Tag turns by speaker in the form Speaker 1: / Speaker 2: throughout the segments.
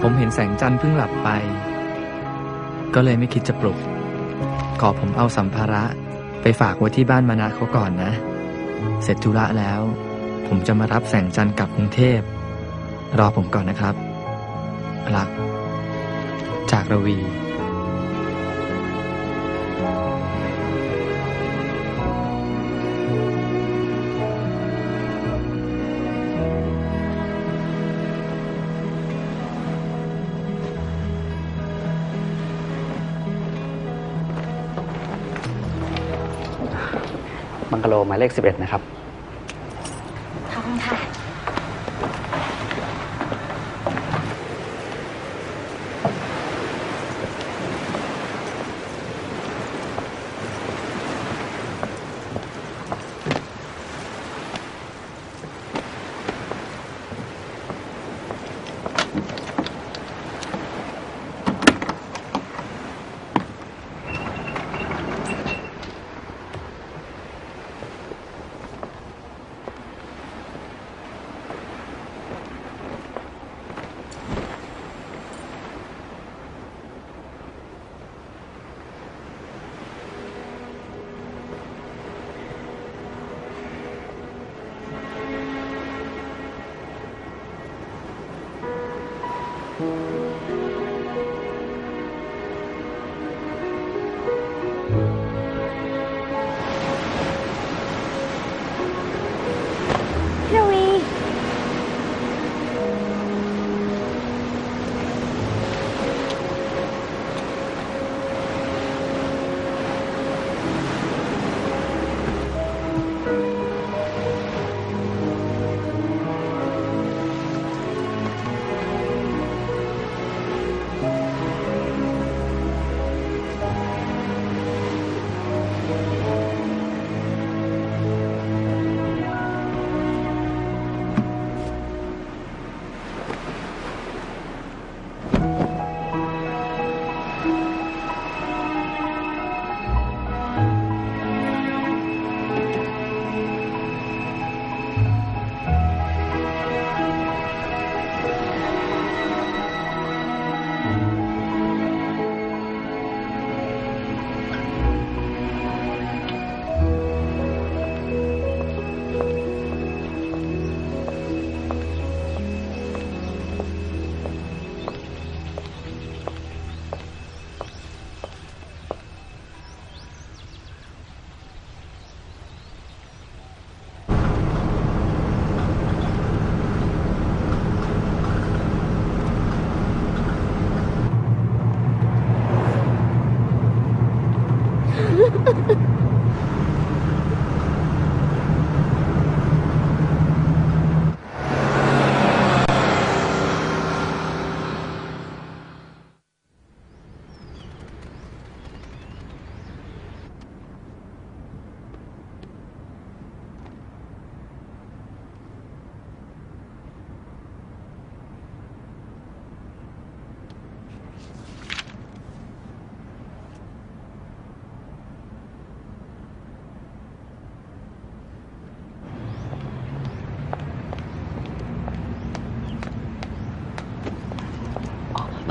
Speaker 1: ผมเห็นแสงจันทร์เพิ่งหลับไป ก็เลยไม่คิดจะปลุก ขอผมเอาสัมภาระไปฝากไว้ที่บ้านมานะเขาก่อนนะ เสร็จธุระแล้ว ผมจะมารับแสงจันทร์กลับกรุงเทพ รอผมก่อนนะครับ รัก จากระวี
Speaker 2: โลหมายเลข 11 นะครับ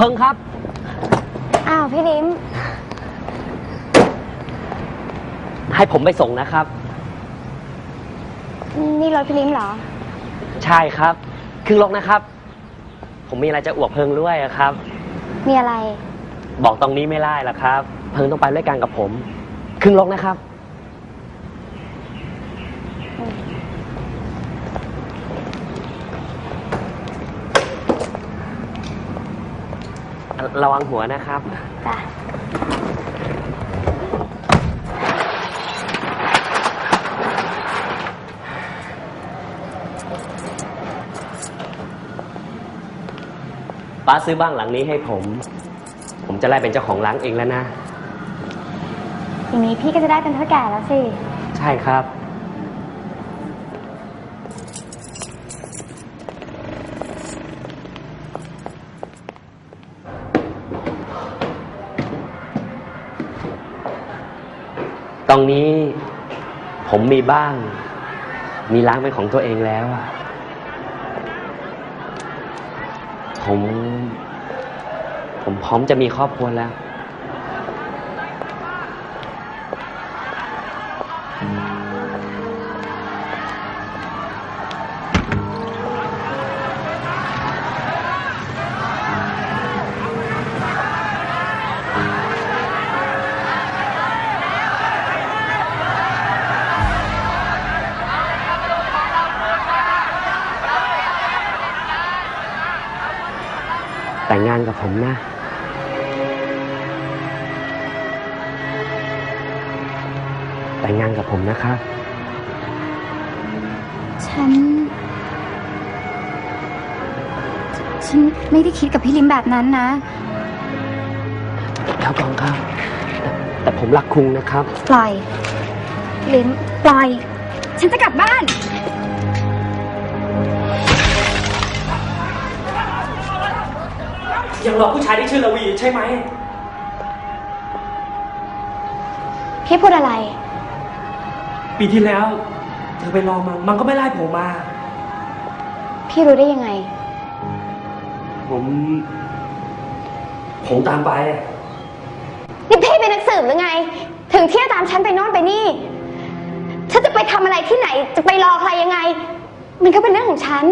Speaker 3: เพิ่งครับ
Speaker 4: อ้าวพี่ลิ้ม
Speaker 3: ให้ผมไปส่งนะครับ
Speaker 4: นี่รถพี่ลิ้มเหรอ
Speaker 3: ใช่ครับครึ่งลกนะครับ ผมมีอะไรจะอวดเพิงด้วยอะครับ
Speaker 4: มีอะไร
Speaker 3: บอกตรงนี้ไม่ได้ละครับ เพิงต้องไปด้วยกันกับผม ครึ่งลกนะครับ ระวังหัวนะครับ
Speaker 4: จ้ะ
Speaker 3: ป้าซื้อบ้านหลังนี้ให้ผม ผมจะไล่เป็นเจ้าของร้านเองแล้วนะ
Speaker 4: อย่างนี้พี่ก็จะได้เป็นเท่าแก่แล้วสิ
Speaker 3: ใช่ครับ ตรงนี้ผมมีบ้าง มีร้านเป็นของตัวเองแล้ว ผม ผมพร้อมจะมีครอบครัวแล้ว งงานกับผมนะ แต่งงานกับผมนะครับ
Speaker 4: ฉัน ฉันไม่ได้คิดกับพี่ลิมแบบนั้นนะ
Speaker 3: เท่ากองครับแต่แต่ผมรักคุณนะครับ
Speaker 4: ปล่อยลิมปล่อย ฉันจะกลับบ้าน
Speaker 5: ยังรอผู้ชายที่ชื่อลวีใช่ไหม
Speaker 4: พี่พูดอะไร
Speaker 5: ปีที่แล้ว เธอไปรอมัน มันก็ไม่ไล่ผมมา
Speaker 4: พี่รู้ได้ยังไง
Speaker 5: ผม ผมตามไป
Speaker 4: นี่พี่เป็นนักสืบหรือไง ถึงเที่ยวตามฉันไปโน่นไปนี่ ฉันจะไปทำอะไรที่ไหน จะไปรอใครยังไง มันก็เป็นเรื่องของฉัน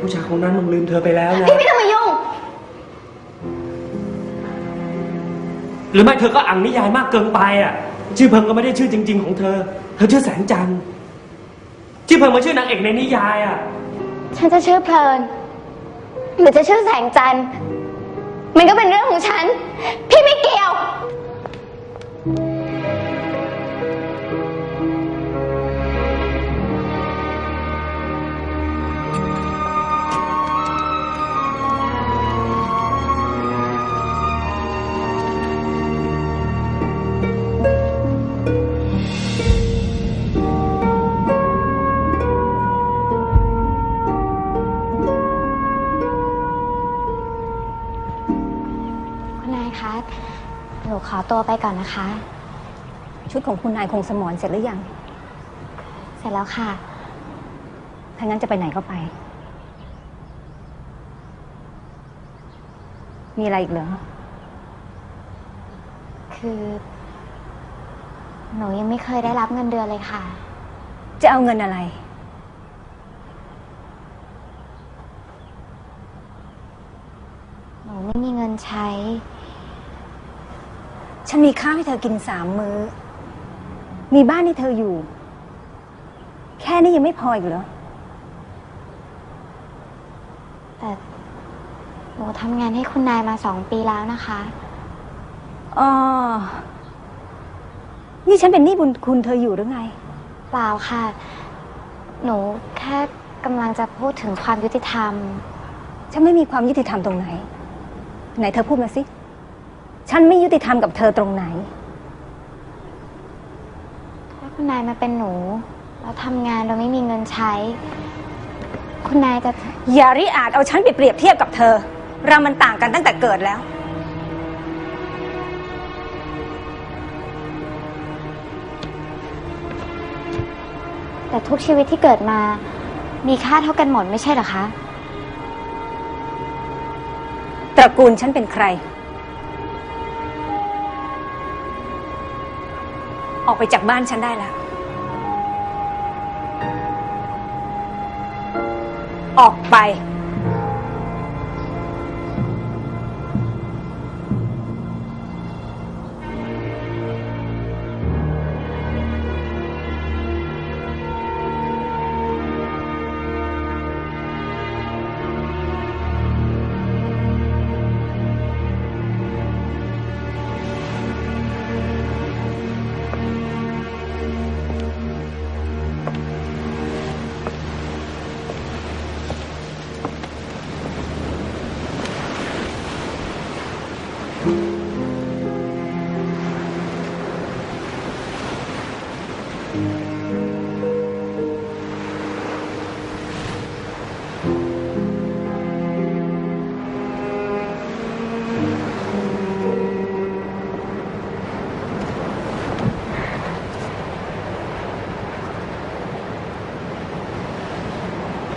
Speaker 5: ผู้ชายคนนั้นมันลืมเธอไปแล้วนะ
Speaker 4: พี่ไม่ต้อ
Speaker 5: หรือไม่เธอก็อ่านนิยายมากเกินไปอะ ชื่อเพิงก็ไม่ได้ชื่อจริง ๆ ของเธอ เธอชื่อแสงจันทร์ชื่อเพิงมาชื่อนางเอกในนิยายอะ
Speaker 4: ฉันจะชื่อเพลิน หรือจะชื่อแสงจันทร์มันก็เป็นเรื่องของฉัน พี่ไม่เกี่ยว ตัวไปก่อนนะคะ
Speaker 6: ชุดของคุณนายคงสมรเสร็จหรือยัง
Speaker 4: เสร็จแล้วค่ะ
Speaker 6: ถ้างั้นจะไปไหนก็ไป มีอะไรอีกเหรอ
Speaker 4: คือ หนูยังไม่เคยได้รับเงินเดือนเลยค่ะ
Speaker 6: จะเอาเงินอะไร
Speaker 4: หนูไม่มีเงินใช้
Speaker 6: ฉันมีข้าวให้เธอกินสามมื้อ มีบ้านให้เธออยู่ แค่นี้ยังไม่พออีกเหรอ
Speaker 4: แต่หนูทำงานให้คุณนายมาสองปีแล้วนะคะ
Speaker 6: อ๋อ นี่ฉันเป็นหนี้บุญคุณเธออยู่หรือไง
Speaker 4: เปล่าค่ะ หนูแค่กำลังจะพูดถึงความยุติธรรม
Speaker 6: ฉันไม่มีความยุติธรรมตรงไหน ไหนเธอพูดมาสิ ฉันไม่ยุติธรรมกับเธอตรงไหน
Speaker 4: ถ้าคุณนายมาเป็นหนูแล้วทำงานโดยไม่มีเงินใช้ คุณนายจะ
Speaker 6: อย่าริอาจเอาฉันไปเปรียบเทียบกับเธอ เรามันต่างกันตั้งแต่เกิดแล้ว
Speaker 4: แต่ทุกชีวิตที่เกิดมา มีค่าเท่ากันหมดไม่ใช่เหรอคะ
Speaker 6: ตระกูลฉันเป็นใคร ออกไปจากบ้านฉันได้แล้ว ออกไป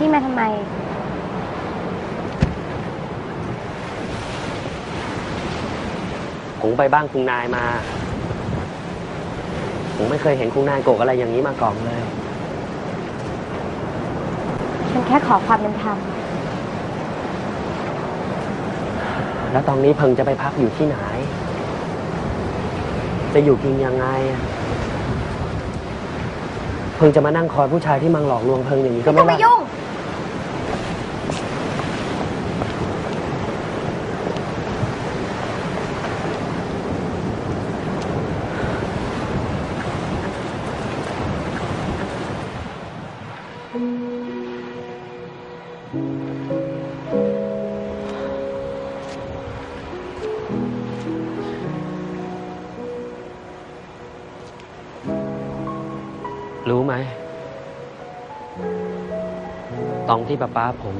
Speaker 4: พี่มาทำไมพ
Speaker 3: ผมไปบ้านคุณนายมา ผมไม่เคยเห็นคุณนายโกรธอะไรอย่างนี้มาก่อนเลย
Speaker 4: ฉันแค่ขอความเป็นธรรม
Speaker 3: แล้วตอนนี้เพิงจะไปพักอยู่ที่ไหน จะอยู่กินยังไงอะเพิงจะมานั่งคอยผู้ชายที่มังหลอกลวงเพิงอย่างนี้ก็
Speaker 4: ไม่
Speaker 3: ไม่
Speaker 4: ต้องมา
Speaker 3: ได้
Speaker 4: ยุ่ง
Speaker 3: รู้ไหม ตอนที่ป้าป้าผม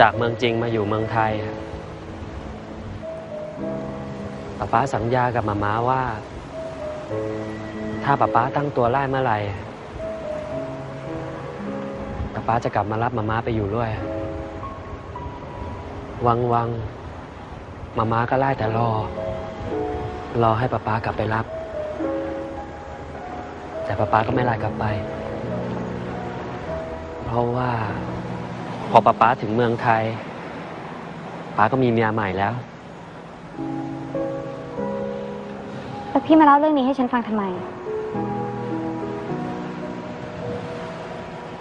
Speaker 3: จากเมืองจริงมาอยู่เมืองไทยป้าป้าสัญญากับมาม้าว่า ถ้าป้าป้าตั้งตัวไล่เมื่อไหร่ ป้าป้าจะกลับมารับมาม้าไปอยู่ด้วย วังวังมาม้าก็ไล่แต่รอ รอให้ป้าป้ากลับไปรับ แต่ป้าป้าก็ไม่ไล่กลับไป เพราะว่า พอป้าป้าถึงเมืองไทยป้าก็มีเมียใหม่แล้ว
Speaker 4: แล้วพี่มาเล่าเรื่องนี้ให้ฉันฟังทำไม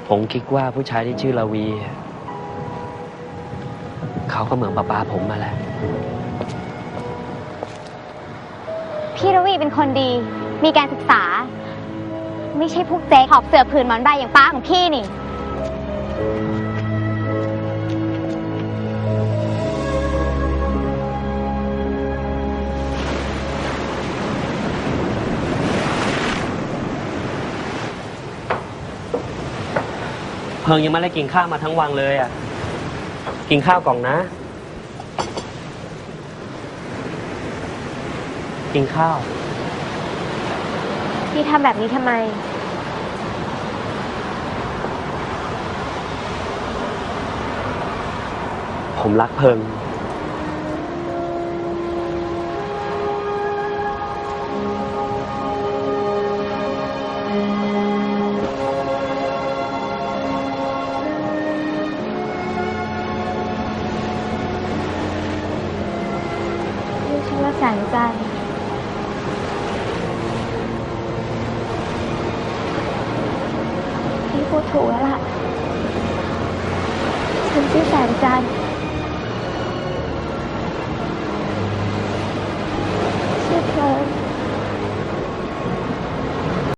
Speaker 3: ผมคิดว่าผู้ชายที่ชื่อลาวี เขาก็เหมือนป้าป้าผมมาแหละ
Speaker 4: พี่ระวีเป็นคนดี มีการศึกษา ไม่ใช่พวกเจ๊หอบเสือผืนหมอนใบอย่างป้าของพี่นี่
Speaker 3: พิงยังไม่ได้กินข้าวมาทั้งวันเลยอะ กินข้าวกล่องนะ กินข้าว
Speaker 4: พี่ทำแบบนี้ทำไม
Speaker 3: ผมรักเพิง
Speaker 4: พี่ชื่อว่าแสงจันทร์พี่พูดถูกแล้วล่ะ ฉันชื่อแสงจันทร์